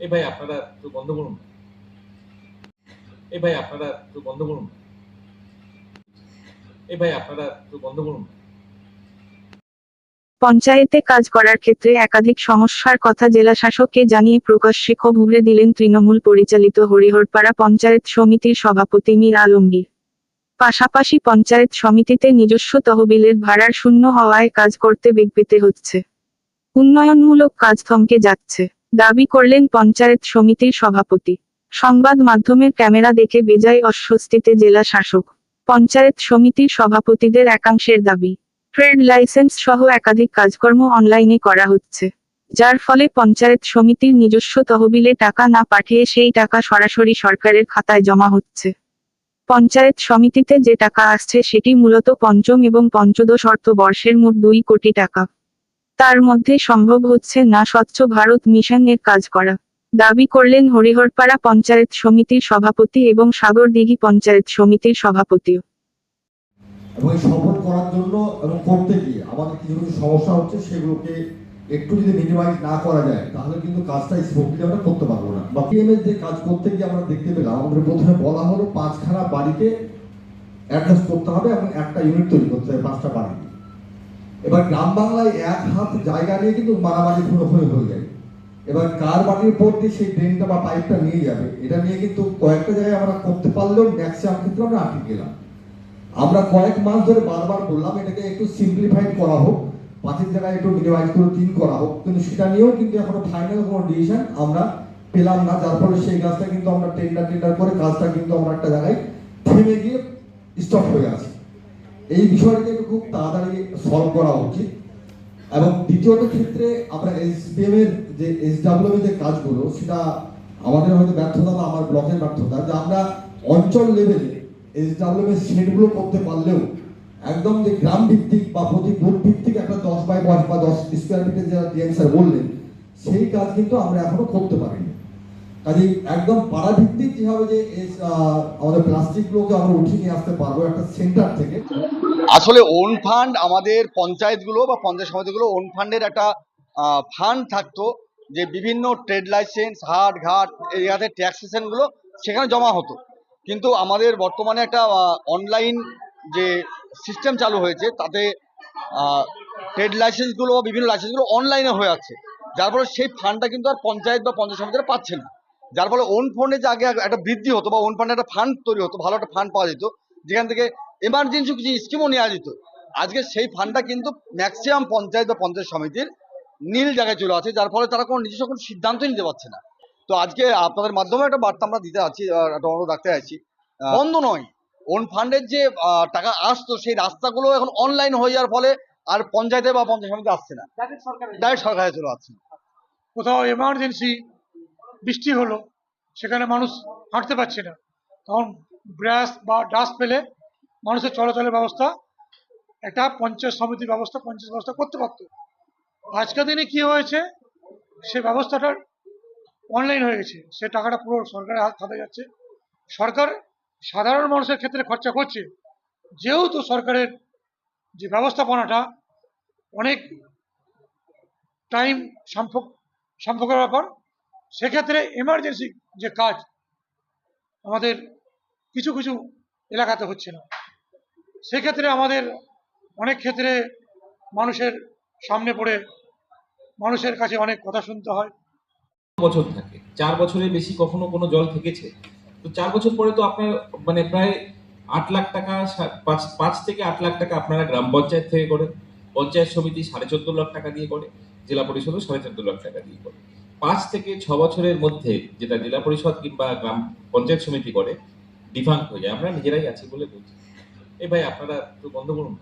এই ভাই, আপনারা একটু বন্ধ করুন। এই ভাই, আপনারা একটু বন্ধ করুন। এই ভাই, আপনারা একটু বন্ধ করুন। পঞ্চায়েতে কাজ করার ক্ষেত্রে একাধিক সমস্যার কথা জেলা শাসককে জানিয়ে প্রকাশ্যে ক্ষোভ উগরে দিলেন তৃণমূল পরিচালিত হরিহরপাড়া পঞ্চায়েত সমিতির সভাপতি মীর আলমগীর। পাশাপাশি পঞ্চায়েত সমিতিতে নিজস্ব তহবিলের ভাড়ার শূন্য হওয়ায় কাজ করতে বেগ পেতে হচ্ছে। উন্নয়নমূলক কাজ থমকে যাচ্ছে। দাবি করলেন পঞ্চায়েত সমিতির সভাপতি। সংবাদ মাধ্যমের ক্যামেরা দেখে বেজায় অস্বস্তিতে জেলা শাসক। পঞ্চায়েত সমিতির সভাপতিদের একাংশের দাবি, ট্রেড লাইসেন্স সহ একাধিক কাজকর্ম অনলাইনে করা হচ্ছে, যার ফলে পঞ্চায়েত সমিতির নিজস্ব তহবিলে টাকা না পাঠিয়ে সেই টাকা সরাসরি সরকারের খাতায় জমা হচ্ছে। পঞ্চায়েত সমিতিতে যে টাকা আসছে সেটি মূলত পঞ্চম এবং পঞ্চদশ অর্থ বর্ষের মোট দুই কোটি টাকা। তার মধ্যে সম্ভব হচ্ছে না স্বচ্ছ ভারত মিশন এর কাজ করা। দাবি করলেন হরিহরপাড়া পঞ্চায়েত সমিতির সভাপতি এবং সাগরদিঘি পঞ্চায়েত সমিতির সভাপতিও এবং সফল করার জন্য এবং করতে গিয়ে আমাদের কিছু কিছু সমস্যা হচ্ছে সেগুলোকে একটু যদি মিনিমাইজ না করা যায়, তাহলে কিন্তু কাজটা আমরা করতে পারব না। বা যে কাজ করতে গিয়ে আমরা দেখতে পেলাম, আমাদের প্রথমে বলা হলো পাঁচখানা বাড়িতে অ্যাডজাস্ট করতে হবে এবং একটা ইউনিট তৈরি করতে হবে, পাঁচটা বাড়িতে এবার গ্রাম বাংলায় এক হাত জায়গা নিয়ে কিন্তু মারামারি খুনোখুনি হয়ে যায়। এবার কার বাড়ির উপর দিয়ে সেই ড্রেনটা বা পাইপটা নিয়ে যাবে, এটা নিয়ে কিন্তু কয়েকটা জায়গায় আমরা করতে পারলেও ম্যাক্সিমাম ক্ষেত্রে আমরা আটকে গেলাম। আমরা কয়েক মাস ধরে বারবার বললাম, এটাকে একটু সিম্পলিফাইড করা হোক, পাঁচের জায়গায় একটু মিনিমাইজ করে তিন করা হোক, কিন্তু সেটা নিয়েও কিন্তু এখনও ফাইনাল কোনো ডিসিশন আমরা পেলাম না। যার ফলে সেই কাজটা কিন্তু আমরা টেন্ডার টেন্ডার করে কাজটা কিন্তু আমরা একটা জায়গায় থেমে গিয়ে স্টপ হয়ে আছে। এই বিষয়টাকে খুব তাড়াতাড়ি সলভ করা উচিত। এবং দ্বিতীয়ত ক্ষেত্রে আমরা এসবিএম এর যে এসডাব্লিউ যে কাজগুলো, সেটা আমাদের হয়তো ব্যর্থতা বা আমার ব্লকের ব্যর্থতা, যে আমরা অঞ্চল লেভেলে এসডাব্লিউ এর সেটগুলো করতে পারলেও একদম যে গ্রাম ভিত্তিক বা প্রতি বুথ ভিত্তিক একটা দশ বাই দশ বা দশ স্কোয়ার ফিটের যেটা ডিএম স্যার বললেন, সেই কাজ কিন্তু আমরা এখনও করতে পারিনি। কাজে একদম পাড়া ভিত্তিক যেভাবে যে আমাদের প্লাস্টিকগুলোকে আমরা উঠিয়ে নিয়ে আসতে পারব একটা সেন্টার থেকে। আসলে ওন ফান্ড আমাদের পঞ্চায়েতগুলো বা পঞ্চায়েত সমিতিগুলো ওন ফান্ডের একটা ফান্ড থাকতো যে বিভিন্ন ট্রেড লাইসেন্স হাট, ঘাট এরিয়াতে ট্যাক্সেশনগুলো সেখানে জমা হতো। কিন্তু আমাদের বর্তমানে একটা অনলাইন যে সিস্টেম চালু হয়েছে তাতে ট্রেড লাইসেন্সগুলো বিভিন্ন লাইসেন্সগুলো অনলাইনে হয়ে যাচ্ছে যার ফলে সেই ফান্ডটা কিন্তু আর পঞ্চায়েত বা পঞ্চায়েত সমিতিরা পাচ্ছে না। যার ফলে ওন ফান্ডে যে আগে একটা বৃদ্ধি হতো বা ওন ফান্ডে একটা ফান্ড তৈরি হতো ভালো একটা ফান্ড পাওয়া যেত যেখান থেকে এমার্জেন্সি কিছু স্কিমও নেওয়া যেত। আজকে সেই ফান্ডটা কিন্তু ম্যাক্সিমাম পঞ্চায়েত বা পঞ্চায়েত সমিতির নীল জায়গায় চলে আছে যার ফলে তারা কোনো নিজস্ব কোনো সিদ্ধান্তই নিতে পারছে না। তো আজকে আপনাদের মাধ্যমে একটা বার্তা আমরা দিতে আছি একটা অনুরোধ রাখতে আছি আহ, বন্ধ নয় ওন ফান্ডের যে টাকা আসতো সেই রাস্তাগুলো এখন অনলাইন হয়ে যাওয়ার ফলে আর পঞ্চায়েতে বা পঞ্চায়েত সমিতি আসছে না। ডাইরেক্ট সরকারে চলে আসছে। কোথাও এমার্জেন্সি বৃষ্টি হলো, সেখানে মানুষ হাঁটতে পারছে না। তখন ব্রাশ বা ডাস্ট পেলে মানুষের চলাচলের ব্যবস্থা, একটা পঞ্চায়েত সমিতির ব্যবস্থা, পঞ্চায়েত ব্যবস্থা করতে পারত। আজকের দিনে কি হয়েছে, সে ব্যবস্থাটা অনলাইন হয়ে গেছে। সে টাকাটা পুরো সরকারের হাত খাতে যাচ্ছে। সরকার সাধারণ মানুষের ক্ষেত্রে খরচা করছে। যেহেতু সরকারের যে ব্যবস্থাপনাটা অনেক টাইম সম্পর্ক সম্পর্কের ব্যাপার সেক্ষেত্রে এমার্জেন্সি যে কাজ, আমাদের কিছু কিছু এলাকাতে হচ্ছে না। সেক্ষেত্রে আমাদের অনেক ক্ষেত্রে মানুষের সামনে পড়ে মানুষের কাছে অনেক কথা শুনতে হয়। বছর থাকে। চার বছরের বেশি কখনো কোনো জল থেকেছে? তো চার বছর পরে তো আপনার মানে প্রায় আট লাখ টাকা পাঁচ পাঁচ থেকে আট লাখ টাকা আপনারা গ্রাম পঞ্চায়েত থেকে করেন পঞ্চায়েত সমিতি সাড়ে চোদ্দ লাখ টাকা দিয়ে করে, জেলা পরিষদও সাড়ে চোদ্দ লাখ টাকা দিয়ে করে। পাঁচ থেকে ছ বছরের মধ্যে যেটা জেলা পরিষদ কিংবা গ্রাম পঞ্চায়েত সমিতি করে ডিফাঙ্ক হয়ে যায় আমরা নিজেরাই আছি বলে বলছি এ ভাই, আপনারা একটু বন্ধ করুন।